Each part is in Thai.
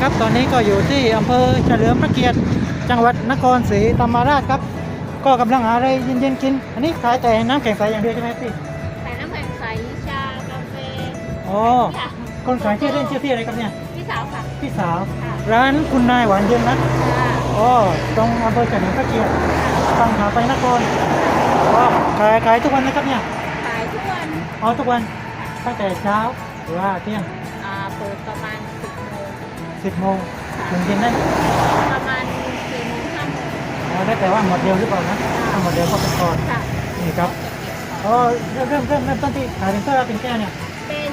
ครับ ตอนนี้ก็อยู่ที่อำเภอเฉลิมพระเกียรติ จังหวัดนครศรีธรรมราชครับ ก็กำลังหาอะไรเย็นๆกิน อันนี้ขายแต่น้ำแข็งใสอย่างเดียวใช่ไหมพี่ใส่น้ำแข็งใสชากาแฟอ๋อค่ะคนขายชื่อเล่นชื่อที่อะไรครับเนี่ย พี่สาวค่ะ พี่สาวค่ะร้านคุณนายหวานเย็นนะค่ะอ๋อตรงอำเภอเฉลิมพระเกียรติทางขาไปนครอ๋อขายขายทุกวันนะครับเนี่ย ขายทุกวัน อ๋อทุกวัน ตั้งแต่เช้าหรือว่าเที่ยง อ่า เปิดประมาณ สิบโมง10โมงถึงเย็นได้ประมาณสี่โมงห้าโมงอ๋อได้แต่ว่าหมดเดียวหรือเปล่านะถ้าหมดเดียวก็เป็นก่อนค่ะนี่ครับอ๋อเริ่มเริ่มเริ่มเริ่มต้นที่ขายเป็นถ้วยว่าเป็นแก้วเนี่ยเป็น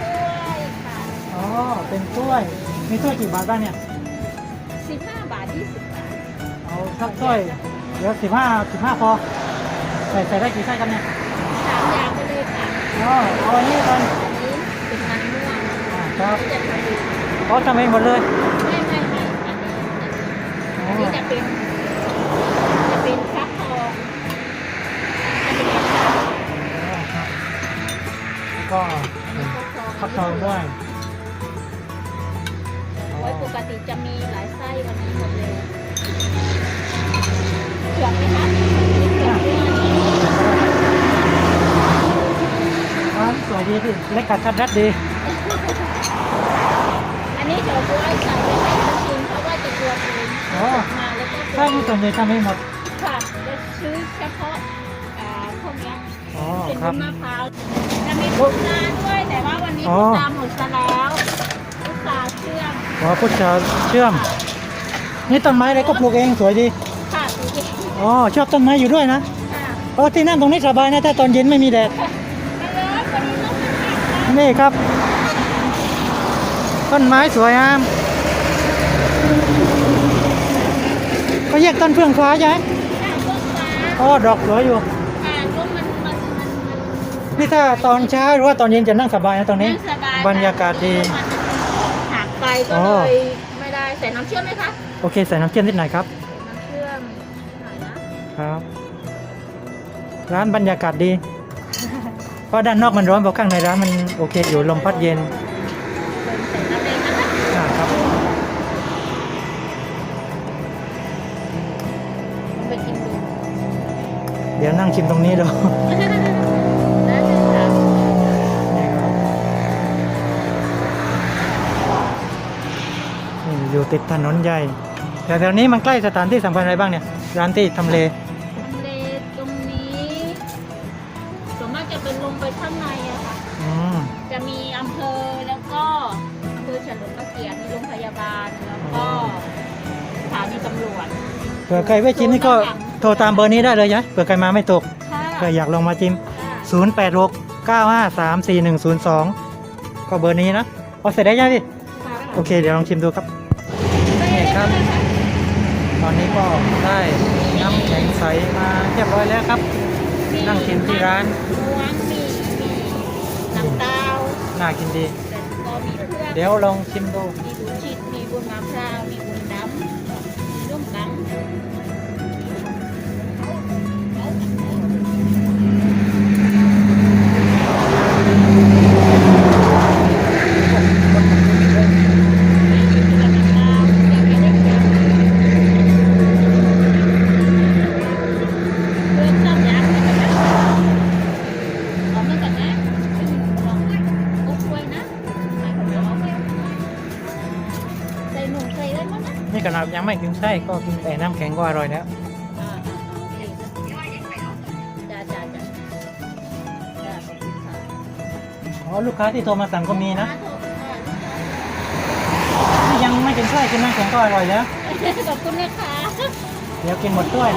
ถ้วยค่ะอ๋อเป็นถ้วยมีถ้วยกี่บาทบ้างเนี่ยสิบห้าบาทยี่สิบบาทเอาสักถ้วยเดี๋ยวสิบห้าสิบห้าพอใส่ใส่ได้กี่ไส้ครับเนี่ยสามอย่างไปเลยค่ะอ๋อเอาอันนี้ก่อนอันนี้เป็นมันม่วงอ่าครับที่จะทำ เองอ๋อทำเองหมดเลยไม่ไม่ไม่อันนี้อันนี้จะเป็นจะเป็นฟักทองจะเป็นฟักทองอ๋อครับแล้วก็มีฟักทองฟักทองด้วยไว้ปกติจะมีหลายไส้วันนี้หมดเลยเผือกไหมคะเผือกด้วยร้านสวยดีพี่เล็กกระชัดรัดดีอั นนี้เดี๋ยวบัวใส่ไว้ให้เขากินเพราะว่าจะตัวเองอ๋อ มาแล้วก็ถ้ามีส่วนใหญ่ทำเองหมด ค่ะจะซื้อเฉพาะอ่าพวกเนี้ยอ๋อเป็นครับ มะพร้าวจะมีพุทราด้วยแต่ว่าวันนี้อ๋อ พุทราหมดซะแล้วพุทราเชื่อมอ๋อพุทธาเชื่อม นี่ต้นไม้อะไรก็ปลูกเองสวยดี ค่ะดูดิอ๋อ ชอบต้นไม้อยู่ด้วยนะค่ะโอ้ที่นั่งตรงนี้สบายนะ ถ้าตอนเย็นไม่มีแดด มาเลยวันนี้ต้องมาทานนี่ครับ ต้นไม้สวยงามก็แยกต้นเฟื่องฟ้าใช่ไหมค่ะต้นฟ้าอ๋อดอกสวยอยู่ค่ะต้นมันมันมันมันนี่ถ้าตอนเช้าหรือว่าตอนเย็นจะนั่งสบายนะตรงนี้นั่งสบายบรรยากาศดีหักไปก็อ๋อเลยไม่ได้ใส่น้ำเชื่อมไหมคะ โอเคใส่น้ำเชื่อมนิดหน่อยครับ น้ำเชื่อมหน่อยนะครับ ร้านบรรยากาศดี เพราะด้านนอกมันร้อนเพราะข้างในร้านมันโอเคอยู่ลมพัดเย็น ดี๋ยวนั่งชิมตรงนี้ดูได้เลยค่ะนี่ครับนี่อยู่ติดถนนใหญ่แต่แถวนี้มันใกล้สถานที่สำคัญอะไรบ้างเนี่ย ร้านที่ทำเลทำเลตรงนี้ส่วนมากจะเป็นลงไปข้างในอะค่ะอืมจะมีอำเภอแล้วก็อำเภอเฉลิมพระเกียรติมีโรงพยาบาลแล้วก็สถานีตำรวจเผื่อใครไม่ชิมนี่ก็ โทรตามเบอร์นี้ได้เลยใช่ไหมเผื่อใครมาไม่ตกค่ะใครอยากลองมาชิมค่ะ0 8 6 9 5 3 4 1 0 2 ก็เบอร์นี้นะเอาเสร็จได้ยังพี่ค่ะโอเค เดี๋ยวลองชิมดูครับ นี่ครับ ตอนนี้ก็ได้น้ำแข็งใสมาเรียบร้อยแล้วครับ นั่งชิมที่ร้าน ม้วนมีมีน้ำเต้าน่ากินดี แต่ก็มีเพื่อนเดี๋ยวลองชิมดู มีบุญชิดมีบุญมะพร้าว มีบุญดำมีร่วมกัน นี่ขนาดยังไม่กินไส้ก็กินแต่น้ำแข็งก็อร่อยแล้วอ่าโอเคจ้าจ้าจ้าจ้าขอบคุณค่ะ อ๋อลูกค้าที่โทรมาสั่งก็มีนะขอบคุณค่ะที่ยังไม่กินไส้กินน้ำแข็งก็อร่อยแล้ว ขอบคุณนะคะ เดี๋ยวกินหมดด้วย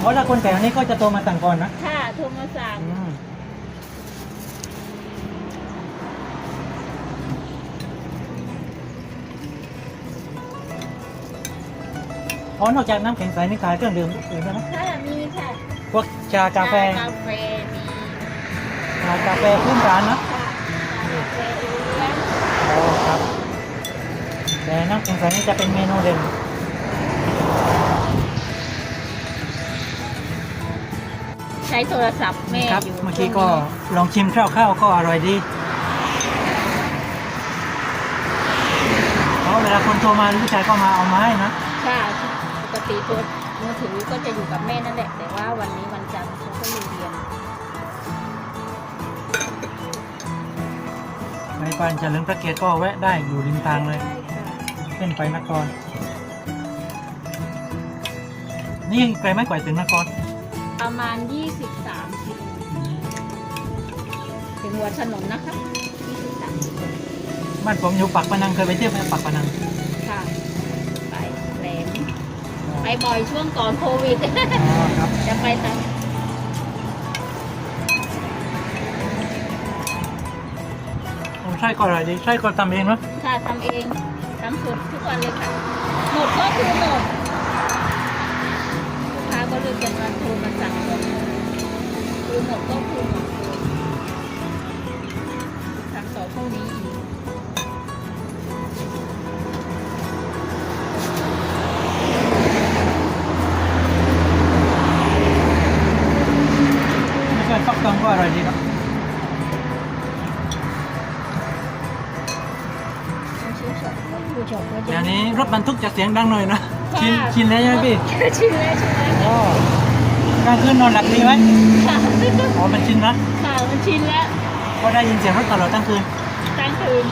เพราะถ้าคนแถวนี้ก็จะโทรมาสั่งก่อนนะค่ะ โทรมาสั่งอืม อ๋อนอกจากน้ำแข็งใสนี่ขายเครื่องดื่มอื่นด้วยนะค่ะมีค่ะพวกชากาแฟกาแฟมีชากาแฟพื้นร้านนะค่ะกาแฟเลี้ยงอ๋อครับ แต่น้ำแข็งใสนี่จะเป็นเมนูเด่นใช้โทรศัพท์แม่ครับอยู่เมื่อกี้ก็ลองชิมคร่าวๆก็อร่อยดีเวลาคนโทรมาลูกชายก็มาเอามาให้นะ ค่ะ ปกติตัวมือถือก็จะอยู่กับแม่นั่นแหละ แต่ว่าวันนี้วันจันทร์เขาก็มีเรียนไปปานเฉลิมพระเกียรติก็แวะได้อยู่ริมทางเลยใช่ค่ะเส้นไปนคร นี่ไกลไหมกว่าถึงนคร ประมาณ 23กิโลถึงหัวถนนนะคะ23กิโลบ้านผมอยู่ปักปะนังเคยไปเที่ยวไหมปักปะนัง บ่อยช่วงก่อนโควิดอ๋อครับจะไปตามโอ้ใช่ก็อร่อยดีใช่ก็ทำเองเนาะค่ะทำเองทำสดทุกวันเลยค่ะ หมดก็คือหมดลูกค้าก็เลยจะมาโทรมาสั่งหมดคือหมดก็คือหมดเลยสั่งต่อพวกนี้ องก็อร่อยดีครับชื่อชอบก็คือชอบก็จะเดี๋ยวนี้รถบรรทุกจะเสียงดังหน่อยนะค่ะชินชินแล้วใช่ไหมพี่ชินแล้วชินแล้วอ๋อกลางคืนนอนหลับดีไหมค่ะอ๋อมันชินนะค่ะมันชินแล้วก็ได้ยินเสียงรถตลอดทั้งคืนกลางคืน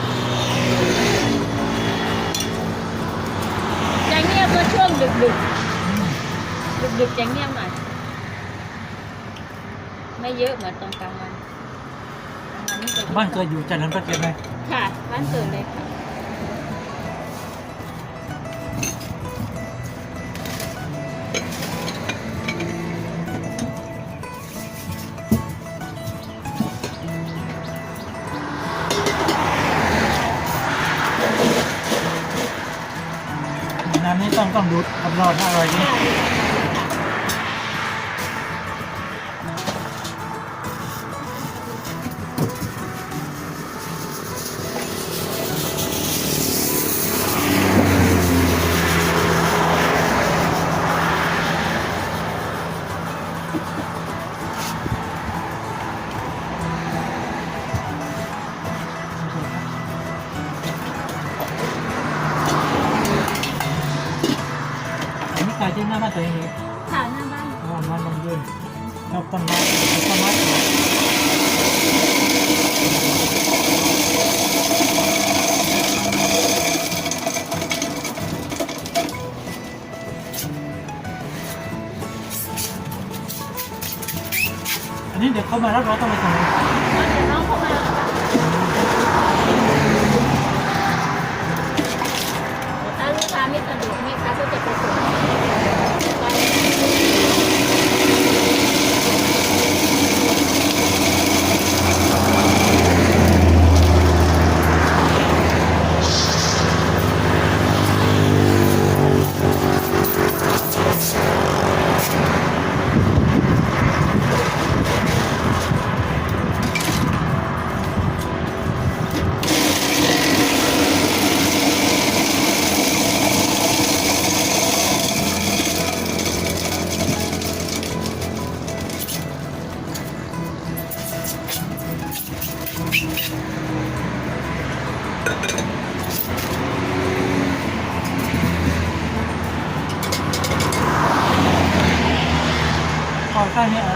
จะเงียบก็ช่วงดึกดึกดึกดึกๆจะเงียบหน่อย ไม่เยอะเหมือนตอนกลางวันกลางวันนี่จะยอะบ้านเกิดอยู่เจริญพระเกียรติไหมค่ะ บ้านเกิดเลยค่ะ น้ำนี้ต้องต้องดูดกับรอดอร่อยดีอันนี้ข หน้าบ้านตัวเองเลยค่ะหน้าบ้านอ๋อมาลงยืนชอบต้นไม้ชอบต้นไม้อันนี้เดี๋ยวเขามารับเราต้องไปส่งแล้วเดี๋ยวน้องเข้ามาค่ะถ้าลูกค้าไม่สะดวกแม่ค้าก็จะไปส่ง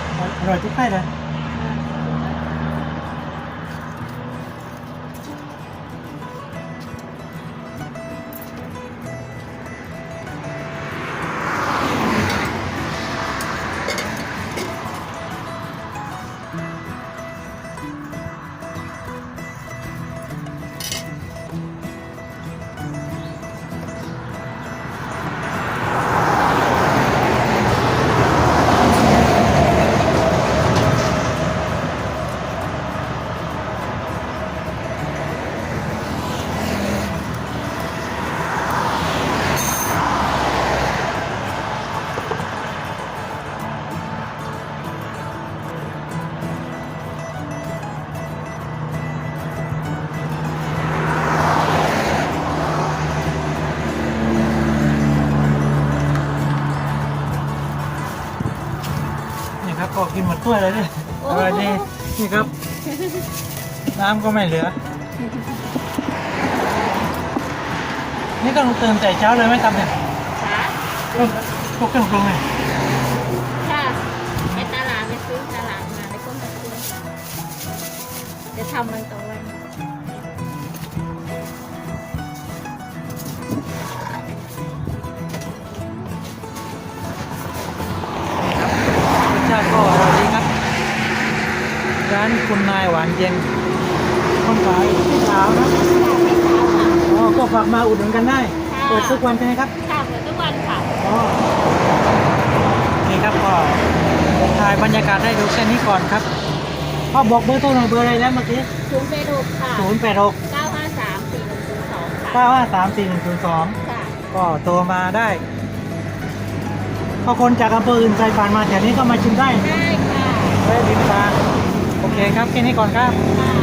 อไส้เนี่ยอร่อยทุกไส้เลย ถ้วยเลยดิอร่อยดีนี่ครับ น้ำก็ไม่เหลือ นี่ต้องตื่นแต่เช้าเลยไหมครับเนี่ยค่ะพวกเครื่องปรุงเนี่ยค่ะไปตลาดไปซื้อตลาดมาแล้วก็มาซื้อจะทำมันตะวันรสานคุณนายหวานเย็นคนขายที่สาวนะอ๋อก็ฝากมาอุดหนุนกันได้ เปิดทุกวันใช่ไหมครับ ค่ะเปิดทุกวันค่ะอ๋อนี่ครับก็ถ่ายบรรยากาศให้ดูแค่นี้ก่อนครับพ่อบอกเบอร์โทรหน่อยเบอร์อะไรแล้วเมื่อกี้ศูนย์เมนูค่ะศูนย์แปดหกเก้าห้าสามสี่หนึ่งศูนย์สองค่ะเก้าห้าสามสี่หนึ่งศูนย์สองค่ะก็โทรมาได้พอคนจากอำเภออื่นใครผ่านมาแถวนี้ก็มาชิมได้ได้ค่ะได้ลิ้มตาโอ เคครับแค่นี้ก่อนครับ